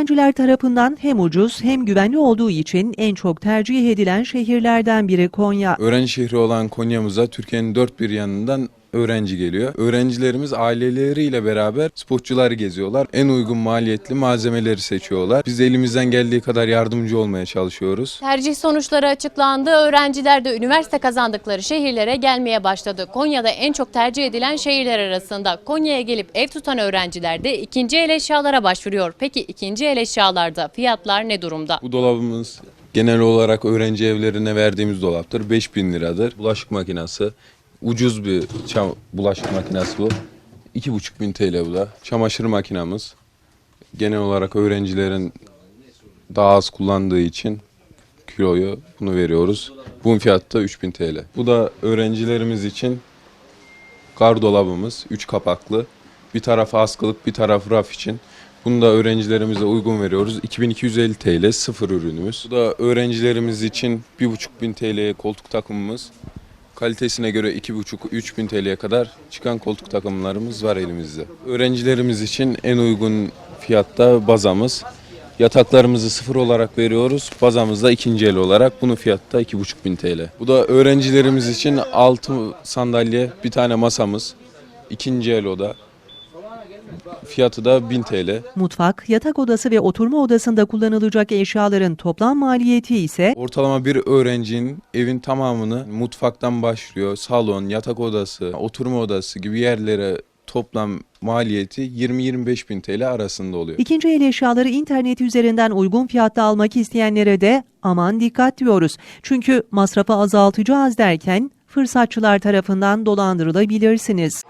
Öğrenciler tarafından hem ucuz hem güvenli olduğu için en çok tercih edilen şehirlerden biri Konya. Öğrenci şehri olan Konya'mıza Türkiye'nin dört bir yanından öğrenci geliyor. Öğrencilerimiz aileleriyle beraber sporcuları geziyorlar. En uygun maliyetli malzemeleri seçiyorlar. Biz de elimizden geldiği kadar yardımcı olmaya çalışıyoruz. Tercih sonuçları açıklandı. Öğrenciler de üniversite kazandıkları şehirlere gelmeye başladı. Konya'da en çok tercih edilen şehirler arasında. Konya'ya gelip ev tutan öğrenciler de ikinci el eşyalara başvuruyor. Peki ikinci el eşyalarda fiyatlar ne durumda? Bu dolabımız genel olarak öğrenci evlerine verdiğimiz dolaptır. 5000 liradır. Bulaşık makinesi. Ucuz bir çam- bulaşık makinesi bu. 2500 TL bu da. Çamaşır makinamız. Genel olarak öğrencilerin daha az kullandığı için kiloyu bunu veriyoruz. Bunun fiyatı da 3000 TL. Bu da öğrencilerimiz için gardolabımız. 3 kapaklı. Bir tarafı askılık bir tarafı raf için. Bunu da öğrencilerimize uygun veriyoruz. 2250 TL sıfır ürünümüz. Bu da öğrencilerimiz için 1500 TL'ye koltuk takımımız. Kalitesine göre 2,5-3000 TL'ye kadar çıkan koltuk takımlarımız var elimizde. Öğrencilerimiz için en uygun fiyatta bazamız. Yataklarımızı sıfır olarak veriyoruz. Bazamız da ikinci el olarak. Bunun fiyatı da 2500 TL. Bu da öğrencilerimiz için 6 sandalye, bir tane masamız. ikinci el oda. Fiyatı da 1000 TL. Mutfak, yatak odası ve oturma odasında kullanılacak eşyaların toplam maliyeti ise Ortalama bir öğrencinin evin tamamını mutfaktan başlıyor. Salon, yatak odası, oturma odası gibi yerlere toplam maliyeti 20-25 bin TL arasında oluyor. ikinci el eşyaları internet üzerinden uygun fiyatta almak isteyenlere de aman dikkat diyoruz. Çünkü masrafı azaltacağız derken fırsatçılar tarafından dolandırılabilirsiniz.